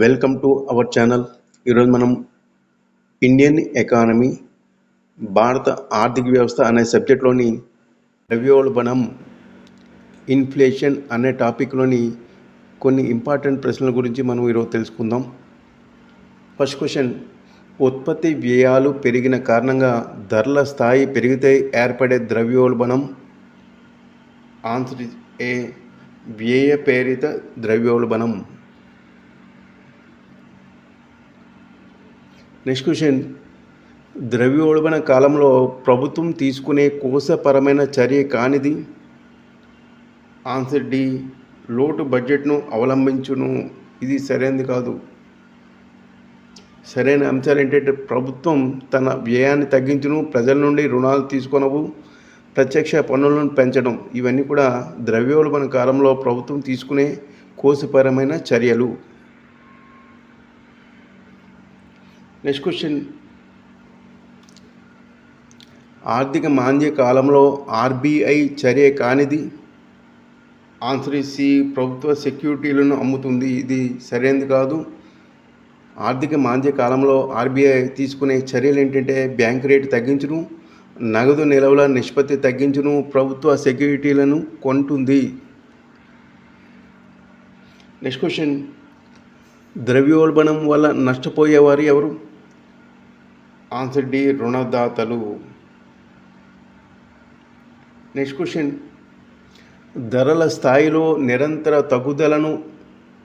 Welcome to our channel. ఈరోజు మనం Indian economy భారత ఆర్థిక వ్యవస్థ అనే సబ్జెక్ట్లోని ద్రవ్యోల్బణం ఇన్ఫ్లేషన్ అనే టాపిక్లోని కొన్ని ఇంపార్టెంట్ ప్రశ్నల గురించి మనం ఈరోజు తెలుసుకుందాం. ఫస్ట్ క్వశ్చన్ ఉత్పత్తి వ్యయాలు పెరిగిన కారణంగా ధరల స్థాయి పెరిగితే ఏర్పడే ద్రవ్యోల్బణం? ఆన్సర్ ఏ వ్యయ ప్రేరిత ద్రవ్యోల్బణం. నెక్స్ట్ క్వశ్చన్ ద్రవ్యోల్బణ కాలంలో ప్రభుత్వం తీసుకునే కోశపరమైన చర్య కానిది? ఆన్సర్ డి లోటు బడ్జెట్ను అవలంబించును. ఇది సరైనది కాదు. సరైన అంశాలు ఏంటంటే ప్రభుత్వం తన వ్యయాన్ని తగ్గించును ప్రజల నుండి రుణాలు తీసుకొనవు ప్రత్యక్ష పన్నులను పెంచడం. ఇవన్నీ కూడా ద్రవ్యోల్బణ కాలంలో ప్రభుత్వం తీసుకునే కోశపరమైన చర్యలు. నెక్స్ట్ క్వశ్చన్ ఆర్థిక మాంద్య కాలంలో ఆర్బీఐ చర్య కానిది? ఆన్సర్ ఇసి ప్రభుత్వ సెక్యూరిటీలను అమ్ముతుంది. ఇది సరైనది కాదు. ఆర్థిక మాంద్య కాలంలో ఆర్బీఐ తీసుకునే చర్యలు ఏంటంటే బ్యాంక్ రేటు తగ్గించును నగదు నిల్వల నిష్పత్తి తగ్గించును ప్రభుత్వ సెక్యూరిటీలను కొంటుంది. నెక్స్ట్ క్వశ్చన్ ద్రవ్యోల్బణం వల్ల నష్టపోయేవారు ఎవరు? ఆన్సర్ డి రుణదాతలు. Next question. ధరల స్థాయిలో నిరంతర తగ్గుదలను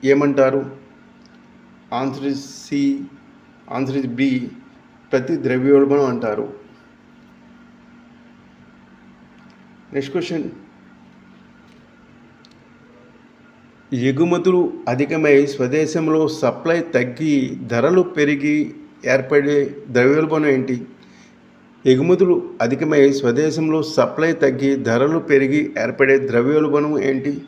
ఏమంటారు? ఆన్సర్ సి ఆన్సర్ బి ప్రతి ద్రవ్యోల్బణం అంటారు. Next question. ఎగుమతులు అధికమై స్వదేశంలో సప్లై తగ్గి ధరలు పెరిగి ఏర్పడే ద్రవ్యోల్బణం ఏంటి? ఎగుమతులు అధికమై స్వదేశంలో సప్లై తగ్గి ధరలు పెరిగి ఏర్పడే ద్రవ్యోల్బణం ఏంటి?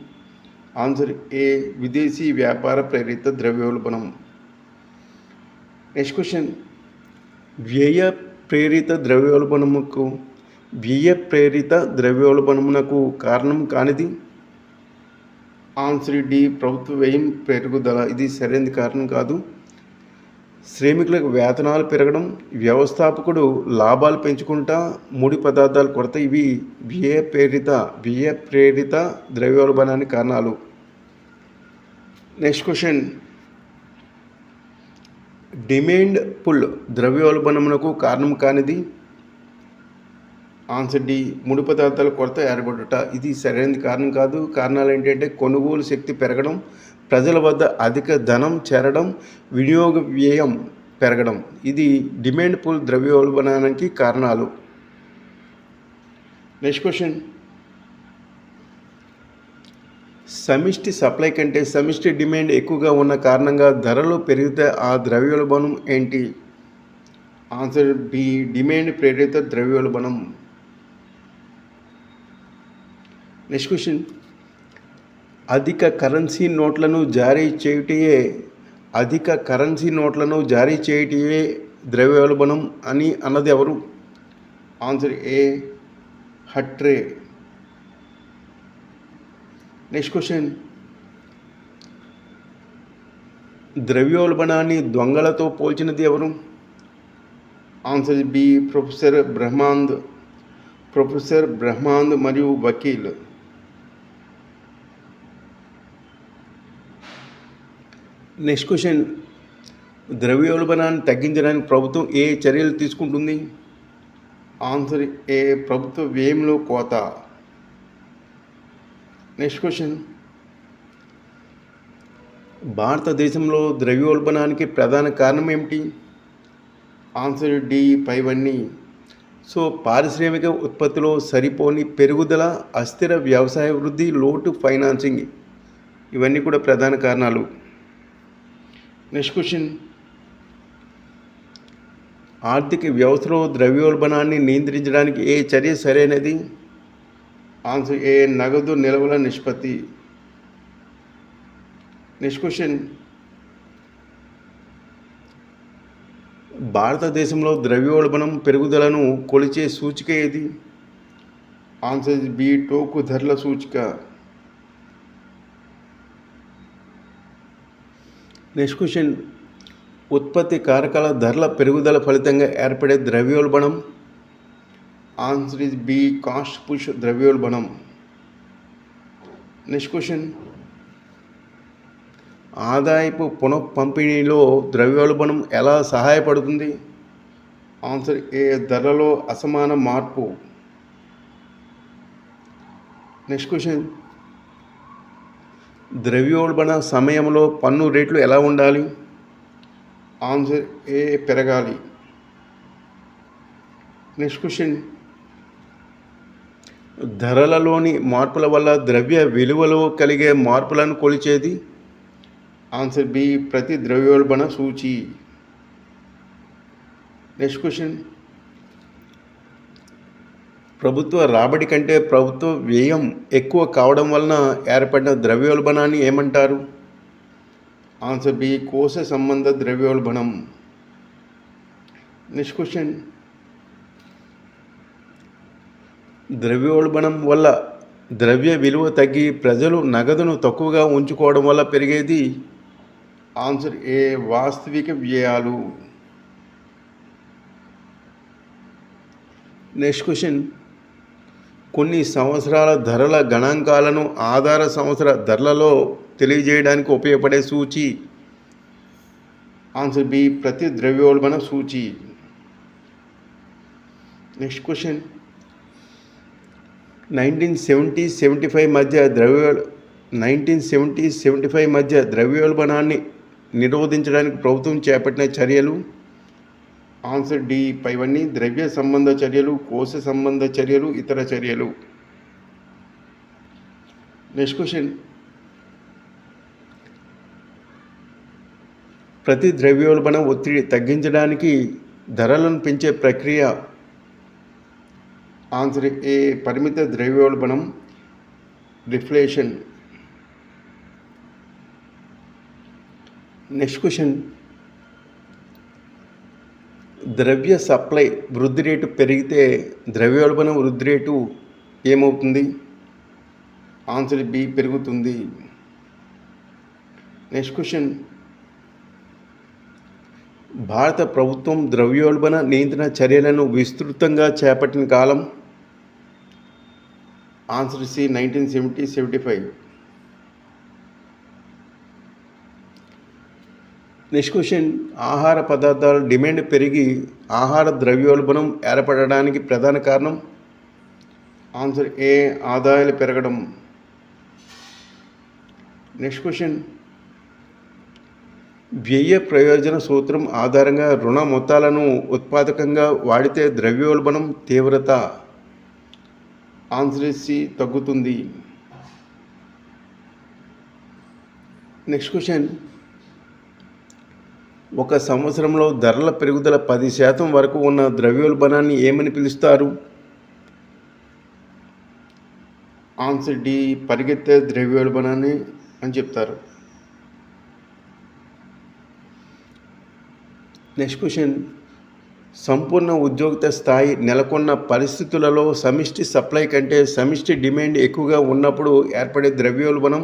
ఆన్సర్ ఏ విదేశీ వ్యాపార ప్రేరిత ద్రవ్యోల్బణం. Next question. వ్యయ ప్రేరిత ద్రవ్యోల్బణముకు వ్యయ ప్రేరిత ద్రవ్యోల్బణమునకు కారణం కానిది? ఆన్సర్ డి ప్రభుత్వ వ్యయం పెరుగుదల. ఇది సరైనది కారణం కాదు. శ్రామికులకు వేతనాలు పెరగడం వ్యవస్థాపకుడు లాభాలు పెంచుకుంటా ముడి పదార్థాలు కొరత ఇవి వ్యయ ప్రేరిత వ్యయ ప్రేరిత ద్రవ్యోల్బణానికి కారణాలు. నెక్స్ట్ క్వశ్చన్ డిమాండ్ పుల్ ద్రవ్యోల్బణమునకు కారణం కానిది? ఆన్సర్ డి ముడి పదార్థాల కొరత ఏర్పడుట. ఇది సరైనది కారణం కాదు. కారణాలు ఏంటంటే కొనుగోలు శక్తి పెరగడం ప్రజల వద్ద అధిక ధనం చేరడం వినియోగ వ్యయం పెరగడం. ఇది డిమాండ్ పుల్ ద్రవ్యోల్బణానికి కారణాలు. Next question. సమిష్టి సప్లై కంటే సమిష్టి డిమాండ్ ఎక్కువగా ఉన్న కారణంగా ధరలు పెరిగితే ఆ ద్రవ్యోల్బణం ఏంటి? ఆన్సర్ బి డిమాండ్ ప్రేరిత ద్రవ్యోల్బణం. Next question. అధిక కరెన్సీ నోట్లను జారీ చేయుటయే అధిక కరెన్సీ నోట్లను జారీ చేయుటయే ద్రవ్యోల్బణం అని అన్నది ఎవరు? Answer A Hawtrey next question ద్రవ్యోల్బణాన్ని దొంగలతో పోల్చినది ఎవరు? Answer B professor Brahmanand professor Brahmanand మరియు వకీల్. Next question. ద్రవ్యోల్బణాన్ని తగ్గించడానికి ప్రభుత్వం ఏ చర్యలు తీసుకుంటుంది? ఆన్సర్ ఏ ప్రభుత్వ వ్యయంలో కోత. Next question. భారతదేశంలో ద్రవ్యోల్బణానికి ప్రధాన కారణం ఏమిటి? ఆన్సర్ డి పైవన్నీ. సో పారిశ్రామిక ఉత్పత్తిలో సరిపోని పెరుగుదల అస్థిర వ్యవసాయ వృద్ధి లోటు ఫైనాన్సింగ్. ఇవన్నీ కూడా ప్రధాన కారణాలు. నెక్స్ట్ క్వశ్చన్ ఆర్థిక వ్యవస్థలో ద్రవ్యోల్బణాన్ని నియంత్రించడానికి ఏ చర్య సరైనది? ఆన్సర్ ఏ నగదు నిల్వల నిష్పత్తి. నెక్స్ట్ క్వశ్చన్ భారతదేశంలో ద్రవ్యోల్బణం పెరుగుదలను కొలిచే సూచిక ఏది? ఆన్సర్ బి టోకు ధరల సూచిక. Next question. ఉత్పత్తి కారకాల ధరల పెరుగుదల ఫలితంగా ఏర్పడే ద్రవ్యోల్బణం. Answer is B cost push ద్రవ్యోల్బణం. Next question. ఆదాయపు పునఃపంపిణీలో ద్రవ్యోల్బణం ఎలా సహాయపడుతుంది? ఆన్సర్ ఏ ధరలో అసమాన మార్పు? Next question. ద్రవ్యోల్బణ సమయంలో పన్ను రేట్లు ఎలా ఉండాలి? ఆన్సర్ ఏ పెరగాలి? Next question. ధరలలోని మార్పుల వల్ల ద్రవ్య విలువలో కలిగే మార్పులను కొలిచేది? ఆన్సర్ బి ప్రతి ద్రవ్యోల్బణ సూచి. Next question. ప్రభుత్వ రాబడి కంటే ప్రభుత్వ వ్యయం ఎక్కువ కావడం వలన ఏర్పడిన ద్రవ్యోల్బణాన్ని ఏమంటారు? ఆన్సర్ బి కోశ సంబంధ ద్రవ్యోల్బణం. Next question. ద్రవ్యోల్బణం వల్ల ద్రవ్య విలువ తగ్గి ప్రజలు నగదును తక్కువగా ఉంచుకోవడం వల్ల పెరిగేది? ఆన్సర్ ఏ వాస్తవిక వ్యయాలు. Next question. కొన్ని సంవత్సరాల ధరల గణాంకాలను ఆధార సంవత్సర ధరలలో తెలియజేయడానికి ఉపయోగపడే సూచి. ఆన్సర్ బి ప్రతి ద్రవ్యోల్బణ సూచి. Next question. Nineteen seventy seventy five మధ్య ద్రవ్యో నైన్టీన్ సెవెంటీ సెవెంటీ ఫైవ్ మధ్య ద్రవ్యోల్బణాన్ని నిరోధించడానికి ప్రభుత్వం చేపట్టిన చర్యలు? ఆన్సర్ డి పైవన్నీ ద్రవ్య సంబంధ చర్యలు కోశ సంబంధ చర్యలు ఇతర చర్యలు. నెక్స్ట్ క్వశ్చన్ ప్రతి ద్రవ్యోల్బణ ఒత్తిడి తగ్గించడానికి ధరలను పెంచే ప్రక్రియ. ఆన్సర్ ఏ పరిమిత ద్రవ్యోల్బణం డిఫ్లేషన్ నెక్స్ట్ క్వశ్చన్ ద్రవ్య సప్లై వృద్ధి రేటు పెరిగితే ద్రవ్యోల్బణం వృద్ధి రేటు ఏమవుతుంది? ఆన్సర్ బి పెరుగుతుంది. Next question. భారత ప్రభుత్వం ద్రవ్యోల్బణ నియంత్రణ చర్యలను విస్తృతంగా చేపట్టిన కాలం? Answer C nineteen seventy seventy five. Next question ఆహార పదార్థాల డిమాండ్ పెరిగి ఆహార ద్రవ్యోల్బణం ఏర్పడడానికి ప్రధాన కారణం ఆన్సర్ ఏ ఆదాయాలు పెరగడం. నెక్స్ట్ క్వశ్చన్ వ్యయ ప్రయోజన సూత్రం ఆధారంగా రుణ మొత్తాలను ఉత్పాదకంగా వాడితే ద్రవ్యోల్బణం తీవ్రత ఆన్సర్ సి తగ్గుతుంది. నెక్స్ట్ క్వశ్చన్ ఒక సంవత్సరంలో ధరల పెరుగుదల పది శాతం వరకు ఉన్న ద్రవ్యోల్బణాన్ని ఏమని పిలుస్తారు? ఆన్సర్ డి పరిగెత్తే ద్రవ్యోల్బణాన్ని అని చెప్తారు. Next question. సంపూర్ణ ఉద్యోగిత స్థాయి నెలకొన్న పరిస్థితులలో సమిష్టి సప్లై కంటే సమిష్టి డిమాండ్ ఎక్కువగా ఉన్నప్పుడు ఏర్పడే ద్రవ్యోల్బణం?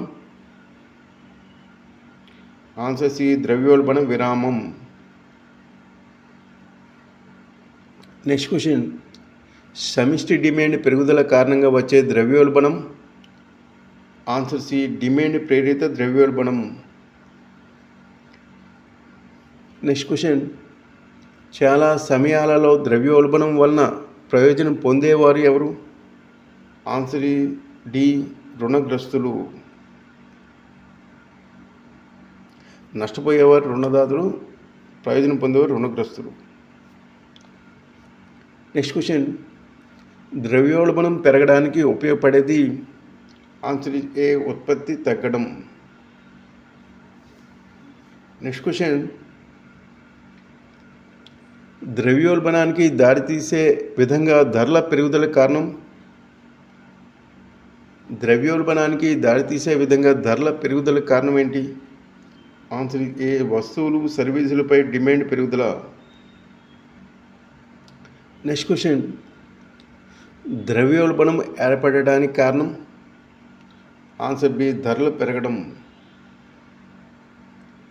ఆన్సర్ సి ద్రవ్యోల్బణ విరామం. నెక్స్ట్ క్వశ్చన్ సమిష్టి డిమాండ్ పెరుగుదల కారణంగా వచ్చే ద్రవ్యోల్బణం. ఆన్సర్ సి డిమాండ్ ప్రేరిత ద్రవ్యోల్బణం. నెక్స్ట్ క్వశ్చన్ చాలా సమయాలలో ద్రవ్యోల్బణం వలన ప్రయోజనం పొందేవారు ఎవరు? Answer D రుణగ్రస్తులు. నష్టపోయేవారు రుణదాతలు ప్రయోజనం పొందేవారు రుణగ్రస్తులు. Next question. ద్రవ్యోల్బణం పెరగడానికి ఉపయోగపడేది ఆన్సర్ ఏ ఉత్పత్తి తగ్గడం? Next question. ద్రవ్యోల్బణానికి దారితీసే విధంగా ధరల పెరుగుదల కారణం? ద్రవ్యోల్బణానికి దారితీసే విధంగా ధరల పెరుగుదల కారణం ఏంటి? ఆన్సర్ ఏ వస్తువులు సర్వీసులపై డిమాండ్ పెరుగుదల? నెక్స్ట్ క్వశ్చన్ ద్రవ్యోల్బణం ఏర్పడడానికి కారణం? ఆన్సర్ బి ధరలు పెరగడం.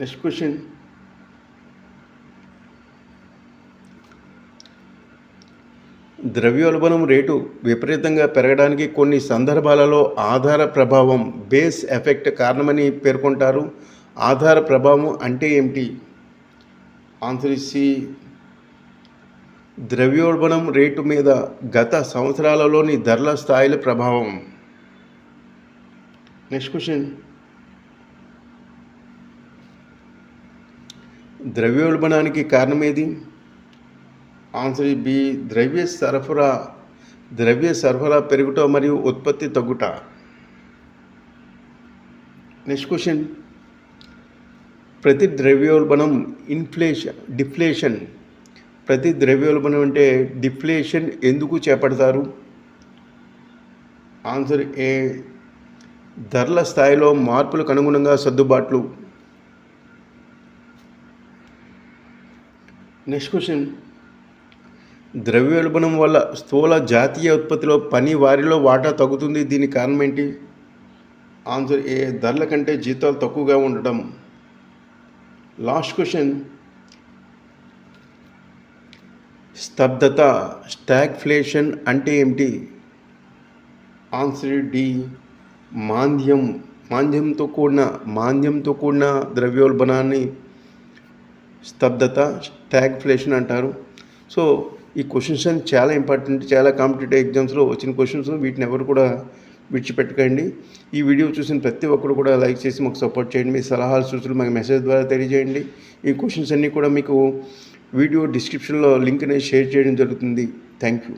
నెక్స్ట్ క్వశ్చన్ ద్రవ్యోల్బణం రేటు విపరీతంగా పెరగడానికి కొన్ని సందర్భాలలో ఆధార ప్రభావం బేస్ ఎఫెక్ట్ కారణమని పేర్కొంటారు. ఆధార ప్రభావం అంటే ఏమిటి? ఆన్సర్ ఇచ్చి ద్రవ్యోల్బణం రేటు మీద గత సంవత్సరాలలోని ధరల స్థాయిల ప్రభావం. నెక్స్ట్ క్వశ్చన్ ద్రవ్యోల్బణానికి కారణమేది ఆన్సర్ బి ద్రవ్య సరఫరా ద్రవ్య సరఫరా పెరుగుట మరియు ఉత్పత్తి తగ్గుట. నెక్స్ట్ క్వశ్చన్ ప్రతి ద్రవ్యోల్బణం ఇన్ఫ్లేషన్ డిఫ్లేషన్ ప్రతి ద్రవ్యోల్బణం అంటే డిఫ్లేషన్ ఎందుకు చేపడతారు? ఆన్సర్ ఏ ధరల స్థాయిలో మార్పులకు అనుగుణంగా సర్దుబాట్లు. నెక్స్ట్ క్వశ్చన్ ద్రవ్యోల్బణం వల్ల స్థూల జాతీయ ఉత్పత్తిలో పని వారిలో వాటా తగ్గుతుంది. దీని కారణం ఏంటి? ఆన్సర్ ఏ ధరల కంటే జీతాలు తక్కువగా ఉండటం. Last question. స్తబ్దత స్టాగ్ఫ్లేషన్ అంటే ఏమిటి? ఆన్సర్ డి మాంద్యం. మాంద్యంతో కూడిన మాంద్యంతో కూడిన ద్రవ్యోల్బణాన్ని స్తబ్దత స్టాగ్ఫ్లేషన్ అంటారు. సో ఈ క్వశ్చన్స్ అని చాలా ఇంపార్టెంట్ చాలా కాంపిటేటివ్ ఎగ్జామ్స్లో వచ్చిన క్వశ్చన్స్ వీటిని ఎవరు కూడా విడిచిపెట్టకండి. ఈ వీడియో చూసిన ప్రతి ఒక్కరు కూడా లైక్ చేసి మాకు సపోర్ట్ చేయండి. మీ సలహాలు సూచనలు మాకు మెసేజ్ ద్వారా తెలియజేయండి. ఈ క్వశ్చన్స్ అన్నీ కూడా మీకు వీడియో డిస్క్రిప్షన్లో లింక్ అనేది షేర్ చేయడం జరుగుతుంది. Thank you.